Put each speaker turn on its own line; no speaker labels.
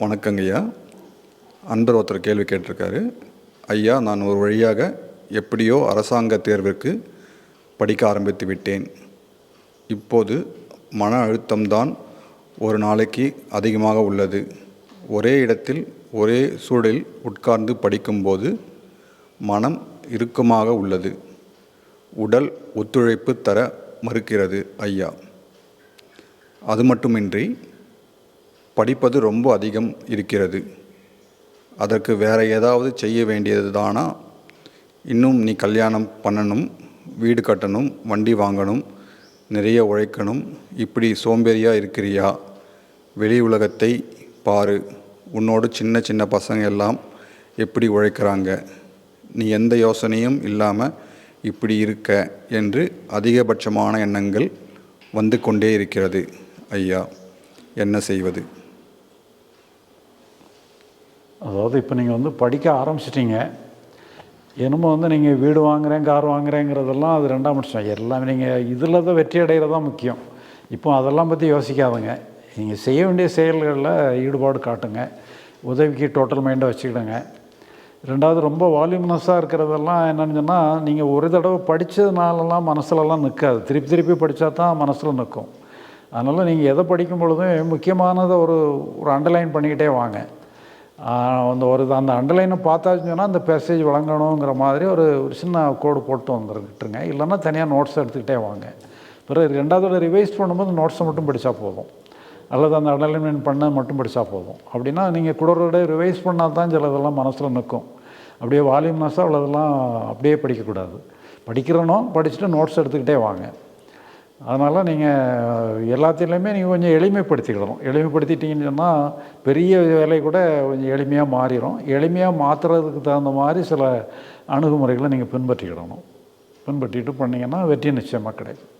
வணக்கங்கய்யா அன்பர் ஒருத்தர் கேள்வி கேட்டிருக்காரு. ஐயா நான் ஒரு வழியாக எப்படியோ அரசாங்க தேர்விற்கு படிக்க ஆரம்பித்து விட்டேன். இப்போது மன அழுத்தம்தான் ஒரு நாளைக்கு அதிகமாக உள்ளது. ஒரே இடத்தில் ஒரே சூழலில் உட்கார்ந்து படிக்கும்போது மனம் இறுக்கமாக உள்ளது. உடல் ஒத்துழைப்பு தர மறுக்கிறது ஐயா. அது மட்டுமின்றி படிப்பது ரொம்ப அதிகம் இருக்கிறது. அதற்கு வேற ஏதாவது செய்ய வேண்டியது தானா? இன்னும் நீ கல்யாணம் பண்ணணும் வீடு கட்டணும் வண்டி வாங்கணும் நிறைய உழைக்கணும் இப்படி சோம்பேறியாக இருக்கிறியா? வெளி உலகத்தை பாரு. உன்னோடு சின்ன சின்ன பசங்க எல்லாம் எப்படி உழைக்கிறாங்க? நீ எந்த யோசனையும் இல்லாமல் இப்படி இருக்க என்று அதிகபட்சமான எண்ணங்கள் வந்து கொண்டே இருக்கிறது ஐயா. என்ன செய்வது?
அதாவது இப்போ நீங்கள் வந்து படிக்க ஆரம்பிச்சிட்டிங்க. என்னமோ வந்து நீங்கள் வீடு வாங்குகிறேன் கார் வாங்குறேங்கிறதெல்லாம் அது ரெண்டாம் பட்சம். எல்லாமே நீங்கள் இதில் தான் வெற்றி அடைகிறது தான் முக்கியம். இப்போ அதெல்லாம் பற்றி யோசிக்காதுங்க. நீங்கள் செய்ய வேண்டிய செயல்களில் ஈடுபாடு காட்டுங்க. உதவிக்கு டோட்டல் மைண்டை வச்சுக்கிடுங்க. ரெண்டாவது ரொம்ப வால்யூமினஸாக இருக்கிறதெல்லாம் என்னென்னு சொன்னால் நீங்கள் ஒரு தடவை படித்ததுனாலலாம் மனசுலலாம் நிற்காது திருப்பி திருப்பி படித்தா தான் மனசில் நிற்கும் அதனால் நீங்கள் எதை படிக்கும் பொழுதும் முக்கியமானதை ஒரு ஒரு அண்டர்லைன் பண்ணிக்கிட்டே வாங்க. அந்த ஒரு அந்த அண்டர்லைனை பார்த்தாச்சுன்னு சொன்னால் அந்த பேசேஜ் வழங்கணுங்கிற மாதிரி ஒரு ஒரு சின்ன கோடு போட்டு வந்துருக்கிட்டுருங்க இல்லைன்னா தனியாக நோட்ஸ் எடுத்துக்கிட்டே வாங்க. பிறகு ரெண்டாவது ரிவைஸ் பண்ணும்போது நோட்ஸை மட்டும் படித்தா போதும். அல்லது அந்த அண்டர்லைன்மெண்ட் பண்ண மட்டும் படித்தா போதும். அப்படின்னா நீங்கள் கூட ரிவைஸ் பண்ணால் தான் சிலதெல்லாம் மனசில் நிற்கும். அப்படியே வால்யூம்னஸாக உள்ளதெல்லாம் அப்படியே படிக்கக்கூடாது. படிக்கிறனோ படிச்சுட்டு நோட்ஸ் எடுத்துக்கிட்டே வாங்க. அதனால் நீங்கள் எல்லாத்திலையுமே நீங்கள் கொஞ்சம் எளிமைப்படுத்திக்கிடணும் எளிமைப்படுத்திட்டீங்கன்னு சொன்னால் பெரிய வேலை கூட கொஞ்சம் எளிமையாக மாறிடும் எளிமையாக மாற்றுறதுக்கு தகுந்த மாதிரி சில அணுகுமுறைகளை நீங்கள் பின்பற்றிக்கிடணும். பின்பற்றிட்டு பண்ணிங்கன்னா வெற்றி நிச்சயமாக கிடைக்கும்.